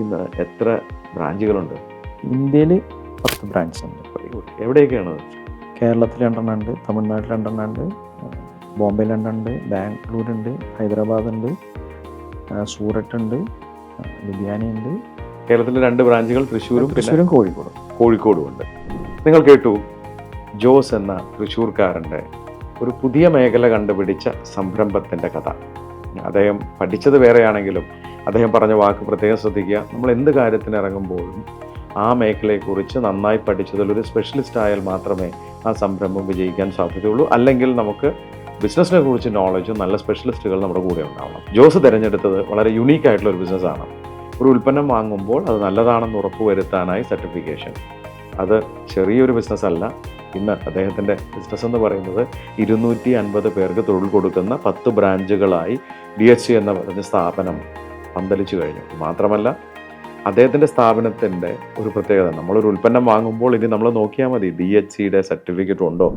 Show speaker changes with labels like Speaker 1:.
Speaker 1: ഇന്ന് എത്ര ബ്രാഞ്ചുകളുണ്ട്?
Speaker 2: ഇന്ത്യയിൽ പത്ത് ബ്രാഞ്ച് ഉണ്ട്
Speaker 1: എവിടെയൊക്കെയാണ്?
Speaker 2: കേരളത്തിൽ രണ്ടെണ്ണം ഉണ്ട് തമിഴ്നാട്ടിൽ രണ്ടെണ്ണം ഉണ്ട് ബോംബെയിൽ രണ്ടെണ്ണം ഉണ്ട് ബാംഗ്ലൂരുണ്ട് ഹൈദരാബാദ് ഉണ്ട് സൂററ്റ് ഉണ്ട് ലുധിയാന ഉണ്ട്
Speaker 1: കേരളത്തിലെ രണ്ട് ബ്രാഞ്ചുകൾ തൃശ്ശൂരും
Speaker 2: തൃശ്ശൂരും കോഴിക്കോടും.
Speaker 1: കോഴിക്കോടും ഉണ്ട്. നിങ്ങൾ കേട്ടു ജോസ് എന്ന തൃശ്ശൂർക്കാരന്റെ ഒരു പുതിയ മേഖല കണ്ടുപിടിച്ച സംരംഭത്തിന്റെ കഥ. അദ്ദേഹം പഠിച്ചത് വേറെയാണെങ്കിലും അദ്ദേഹം പറഞ്ഞ വാക്ക് പ്രത്യേകം ശ്രദ്ധിക്കുക. നമ്മൾ എന്ത് കാര്യത്തിന് ഇറങ്ങുമ്പോഴും ആ മേഖലയെക്കുറിച്ച് നന്നായി പഠിച്ചതിൽ ഒരു സ്പെഷ്യലിസ്റ്റ് ആയാൽ മാത്രമേ ആ സംരംഭം വിജയിക്കാൻ സാധ്യതയുള്ളൂ. അല്ലെങ്കിൽ നമുക്ക് ബിസിനസ്സിനെ കുറിച്ച് നോളജും നല്ല സ്പെഷ്യലിസ്റ്റുകൾ നമ്മുടെ കൂടെ ഉണ്ടാവണം. ജോസ് തിരഞ്ഞെടുത്തത് വളരെ യുണീക്ക് ആയിട്ടുള്ള ഒരു ബിസിനസ്സാണ് ഒരു ഉൽപ്പന്നം വാങ്ങുമ്പോൾ അത് നല്ലതാണെന്ന് ഉറപ്പുവരുത്താനായി സർട്ടിഫിക്കേഷൻ അത് ചെറിയൊരു ബിസിനസ്സല്ല ഇന്ന് അദ്ദേഹത്തിന്റെ ബിസിനസ് എന്ന് പറയുന്നത് ഇരുന്നൂറ്റി അൻപത് പേർക്ക് തൊഴിൽ കൊടുക്കുന്ന പത്ത് ബ്രാഞ്ചുകളായി ഡി എച്ച് സി എന്ന സ്ഥാപനം പന്തലിച്ചു കഴിഞ്ഞു. മാത്രമല്ല അദ്ദേഹത്തിന്റെ സ്ഥാപനത്തിന്റെ ഒരു പ്രത്യേകത നമ്മളൊരു ഉൽപ്പന്നം വാങ്ങുമ്പോൾ ഇനി നമ്മൾ നോക്കിയാൽ മതി ഡി എച്ച് സിയുടെ സർട്ടിഫിക്കറ്റ് ഉണ്ടോ?